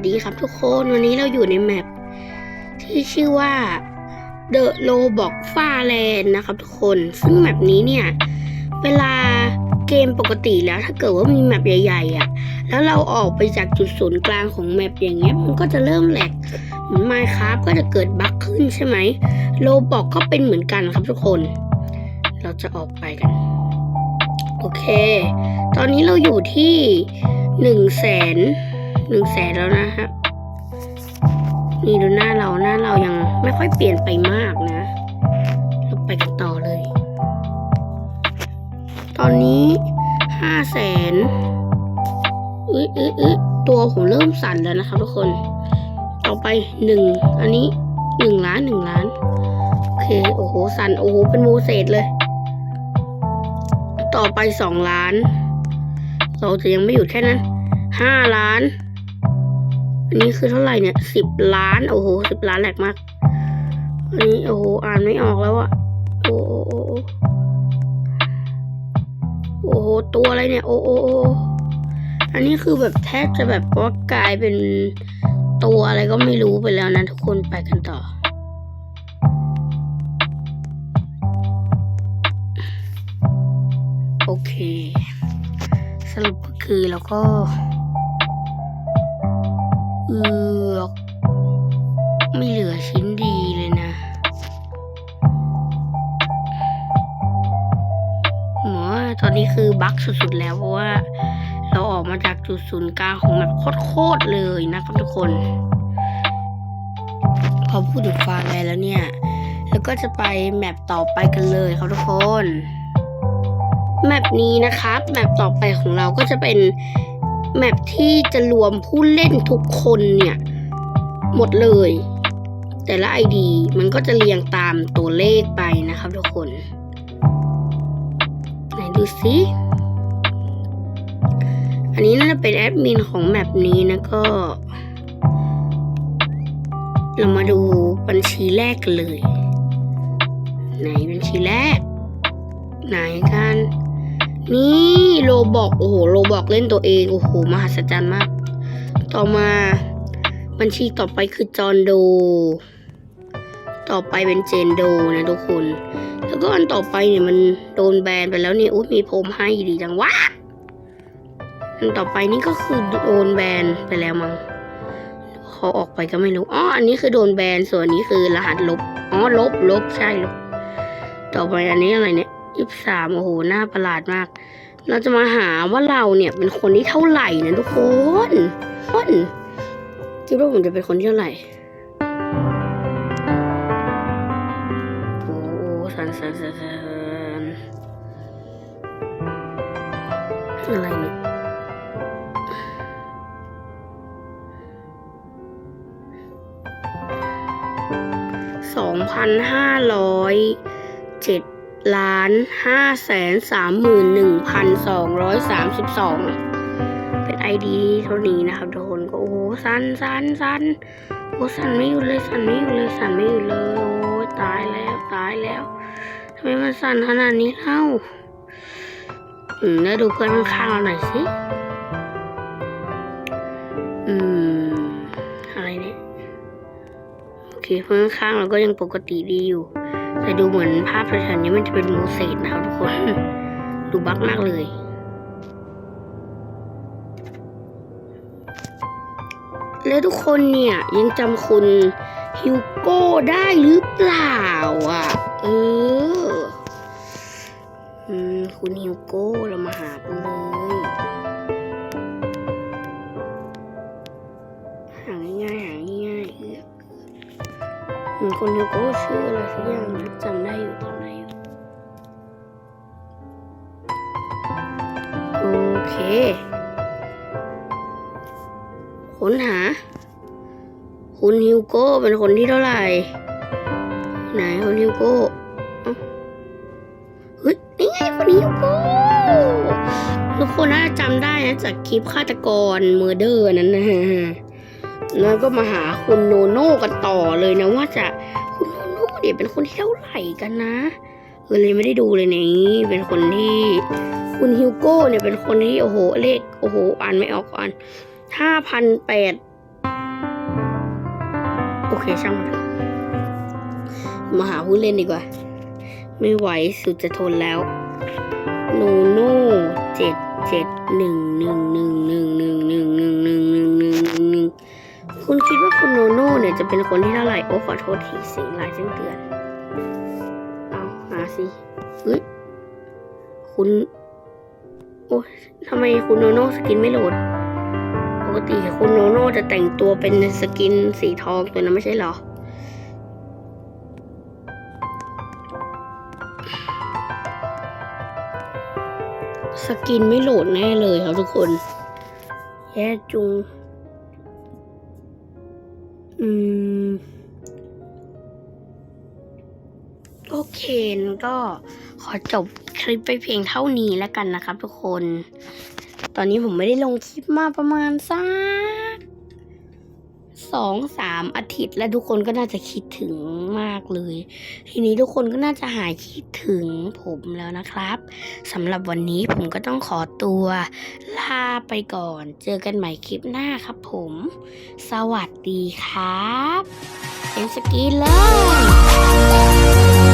สดีครับทุกคนวันนี้เราอยู่ในแมปที่ชื่อว่า The Roblox f a r l a n d นะครับทุกคน ซึ่งแมปนี้เนี่ย เวลาเกมปกติแล้วถ้าเกิดว่ามีแมปใหญ่ๆอะ่ะ แล้วเราออกไปจากจุดศูนย์กลางของแมปอย่างเงี้ย มันก็จะเริ่มแหลกเหมือน Minecraft ก็จะเกิดบั๊กขึ้นใช่ไหมโ o บอกก็เป็นเหมือนกันครับทุกคน เราจะออกไปกัน โอเค ตอนนี้เราอยู่ที่หนึ่งแสน หนึ่งแสนแล้วนะฮะนี่ดูหน้าเราหน้าเรายังไม่ค่อยเปลี่ยนไปมากนะ เราไปกันต่อเลย ตอนนี้ห้าแสนอึ๊อึ๊อึ๊ตัวผมเริ่มสั่นแล้วนะครับทุกคน ต่อไปหนึ่งอันนี้หนึ่งล้านหนึ่งล้าน โอเค โอ้โห สั่น โอ้โห เป็นโมเสสเลย ต่อไปสองล้าน เราจะยังไม่หยุดแค่นั้นห้าล้าน อันนี้คือเท่าไหร่เนี่ยสิบล้าน โอ้โหสิบล้านแหลกมาก อันนี้โอ้โหอ่านไม่ออกแล้วอะโอ้โอ้โอ้โอ้โหตัวอะไรเนี่ย โอ้โอ้โอ้อันนี้คือแบบแทบจะแบบว่ากลายเป็นตัวอะไรก็ไม่รู้ไปแล้วนะทุกคนไปกันต่อโอเค สรุปก็คือเราก็ เออไม่เหลือชิ้นดีเลยนะ หมอตอนนี้คือบั๊กสุดๆแล้วเพราะว่า เราออกมาจากจุดศูนย์กลางของแบบโคตรๆเลยนะครับทุกคน พอพูดถึงฟาร์มแล้วเนี่ย แล้วก็จะไปแมปต่อไปกันเลยครับทุกคนแมปนี้นะครับแมปต่อไปของเราก็จะเป็น แมปที่จะรวมผู้เล่นทุกคนเนี่ย หมดเลย แต่ละ ID มันก็จะเรียงตามตัวเลขไปนะครับทุกคน ไหนดูสิอันนี้น่าจะเป็นแอดมินของแมปนี้นะก็ เรามาดูบัญชีแรกกันเลย ไหนบัญชีแรก ไหนกัน นี่โลบอกโอ้โหโลบอกเล่นตัวเองโอ้โหมหัศจรรย์มาก ต่อมาบัญชีต่อไปคือจอห์นโด ต่อไปเป็นเจนโดนะทุกคน แล้วก็อันต่อไปเนี่ยมันโดนแบนไปแล้วเนี่ยอุ้ยมีผมให้ดีจังวะอันต่อไปนี่ก็คือโดนแบนไปแล้วมั้งเขาออกไปก็ไม่รู้อ๋ออันนี้คือโดนแบนส่วนนี้คือรหัสลบอ๋อลบลบใช่ลบต่อไปอันนี้อะไรเนี่ย ยี่สิบสามโอ้โหหน้าประหลาดมาก เราจะมาหาว่าเราเนี่ยเป็นคนที่เท่าไหร่นะทุกคนคนคิดว่าผมจะเป็นคนที่เท่าไหร่โอ้โหสันสันสันสันอะไรเนี่ยสองพันห้าร้อยเจ็ด ล้านห้าแสนสามหมื่นหนึ่งพันสองร้อยสามสิบสองเป็นไอดีเท่านี้นะครับทุกคนก็โอ้โหสันสันสันโอ้สันไม่หยุดเลยสันไม่หยุดเลยสันไม่หยุดเลยโอ้ตายแล้วตายแล้วทำไมมันสันขนาดนี้เล่าอืมแล้วดูเพื่อนข้างๆเราหน่อยสิอืมอะไรเนี่ยโอเคเพื่อนข้างๆเราก็ยังปกติดีอยู่ แต่ดูเหมือนภาพแถวๆนี้มันจะเป็นโมเสสนะครับทุกคน ดูบั๊กมากเลยแล้วทุกคนเนี่ยยังจำคุณฮิวโก้ได้หรือเปล่าอะ เออ อืม คุณฮิวโก้เรามาหากันเลย อืมคุณฮิวโก้ชื่ออะไรสักอย่างนะจำได้อยู่จำได้อยู่โอเค ค้นหา คุณฮิวโก้เป็นคนที่เท่าไหร่ ไหนคุณฮิวโก้เอ้าเฮ้ยนี่ไงคุณฮิวโก้ทุกคนน่าจะจำได้นะจากคลิปฆาตกรเมอร์เดอร์นั้นนะฮะ แล้วก็มาหาคุณโนโน่กันต่อเลยนะว่าจะคุณโนโน่เนี่ยเป็นคนที่เท่าไหร่กันนะเออเลยไม่ได้ดูเลยเนี่เป็นคนที่ คุณฮิวโก้เนี่ยเป็นคนที่โอ้โหเลขโอ้โหอ่านไม่ออกอ่านห้าพันแปดโอเคช่างมันมาหาผู้เล่นดีกว่า ไม่ไหวสุดจะทนแล้ว โนโน่เจ็ดเจ็ดหนึ่งหนึ่งหนึ่ง คุณคิดว่าคุณโนโน่เนี่ยจะเป็นคนที่เท่าไหร่โอ้ขอโทษทีเสิ่งหลายแจ้งเตือน เอาหาสิเฮ้ยคุณ โอ้ทำไมคุณโนโน่สกินไม่โหลด ปกติคุณโนโน่จะแต่งตัวเป็นสกินสีทองตัวนั้นไม่ใช่หรอสกินไม่โหลดแน่เลยครับทุกคน แย่จุง อืม โอเคก็ขอจบคลิปไปเพียงเท่านี้แล้วกันนะครับทุกคน ตอนนี้ผมไม่ได้ลงคลิปมาประมาณสัก สองสามอาทิตย์ และทุกคนก็น่าจะคิดถึงมากเลย ทีนี้ทุกคนก็น่าจะหายคิดถึงผมแล้วนะครับสำหรับวันนี้ผมก็ต้องขอตัวลาไปก่อน เจอกันใหม่คลิปหน้าครับผม สวัสดีครับเป็นสกีเลย